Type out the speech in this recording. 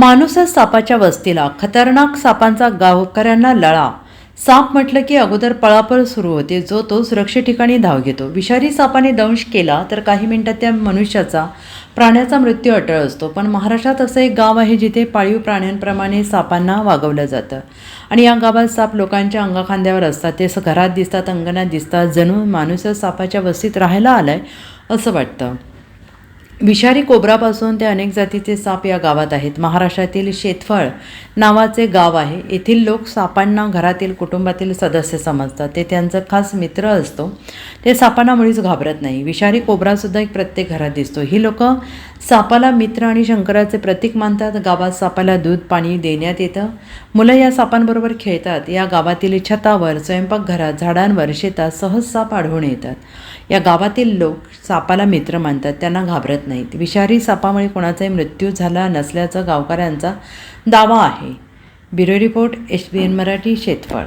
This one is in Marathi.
माणूसच सापाच्या वस्तीला खतरनाक सापांचा गावकऱ्यांना लळा. साप म्हटलं की अगोदर पळापळ सुरू होते जो तो सुरक्षित ठिकाणी धाव घेतो. विषारी सापाने दंश केला तर काही मिनिटात त्या मनुष्याचा प्राण्याचा मृत्यू अटळ असतो. पण महाराष्ट्रात असं एक गाव आहे जिथे पाळीव प्राण्यांप्रमाणे सापांना वागवलं जातं. आणि या गावात साप लोकांच्या अंगाखांद्यावर असतात. ते स- घरात दिसतात अंगणात दिसतात. जणू माणूसच सापाच्या वस्तीत राहायला आलाय असं वाटतं. विषारी कोबरापासून ते अनेक जातीचे साप या गावात आहेत. महाराष्ट्रातील शेतफळ नावाचे गाव आहे. येथील लोक सापांना घरातील कुटुंबातील सदस्य समजतात. ते त्यांचा खास मित्र असतो. ते सापांना मुळीच घाबरत नाही. विषारी कोबरासुद्धा एक प्रत्येक घरात दिसतो. ही लोक सापाला मित्र आणि शंकराचे प्रतीक मानतात. गावात सापाला दूध पाणी देण्यात येतं. मुलं या सापांबरोबर खेळतात. या गावातील छतावर स्वयंपाकघरात झाडांवर शेतात सहज साप आढळून येतात. या गावातील लोक सापाला मित्र मानतात. त्यांना घाबरत नाहीत. विषारी सापामुळे कोणाचाही मृत्यू झाला नसल्याचा गावकऱ्यांचा दावा आहे. Bureau report H B N Marathi शेतफळ.